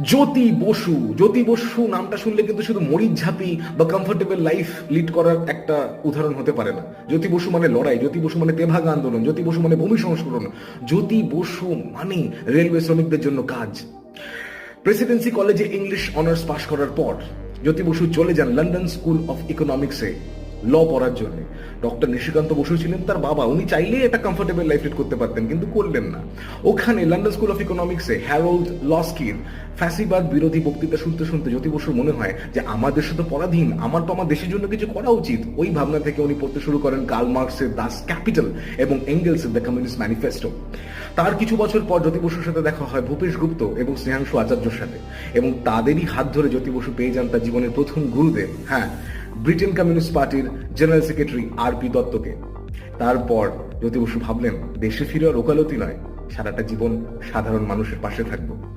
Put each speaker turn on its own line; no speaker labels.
জ্যোতি বসু। জ্যোতি বসু নামটা শুনলে কিন্তু শুধু মরিচ ঝাঁপি বা কমফোর্টেবল লাইফ লিড করার একটা উদাহরণ হতে পারে না। জ্যোতি বসু মানে লড়াই, জ্যোতি বসু মানে তেভাগা আন্দোলন, জ্যোতি বসু মানে ভূমি সংস্করণ জ্যোতি বসু মানে রেলওয়ে শ্রমিকদের জন্য কাজ। প্রেসিডেন্সি কলেজে ইংলিশ অনার্স পাশ করার পর জ্যোতি বসু চলে যান লন্ডন স্কুল অফ ইকোনমিক্সে ল পড়ার জন্য। ডক্টর নিশিকান্ত বসু ছিলেন, তার বাবা। উনি চাইলেই একটা কমফোর্টেবল লাইফ লিড করতে পারতেন, কিন্তু করলেন না। ওখানে লন্ডন স্কুল অফ ইকোনমিক্সে হ্যারোল্ড লস্কির ফ্যাসিবাদ বিরোধী বক্তৃতা শুনতে শুনতে জ্যোতি বসুর মনে হয় যে আমার দেশে তো পরাধীন, আমার তো আমার দেশের জন্য কিছু করা উচিত। ওই ভাবনা থেকে উনি পড়তে শুরু করেন কার্ল মার্কসের দাস ক্যাপিটাল এবং এঙ্গেলসের দ্য কমিউনিস্ট ম্যানিফেস্টো তার কিছু বছর পর জ্যোতি বসুর সাথে দেখা হয় ভূপেশ গুপ্ত এবং স্নেহাংশু আচার্যর সাথে। এবং তাদেরই হাত ধরে জ্যোতি বসু পেয়ে যান তার জীবনের প্রথম গুরুদেব। হ্যাঁ ব্রিটেন কমিউনিস্ট পার্টির জেনারেল সেক্রেটারি আর পি দত্তকে। তারপর জ্যোতি বসু ভাবলেন, দেশে ফিরে আর ওকালতি নয়, সারাটা জীবন সাধারণ মানুষের পাশে থাকব।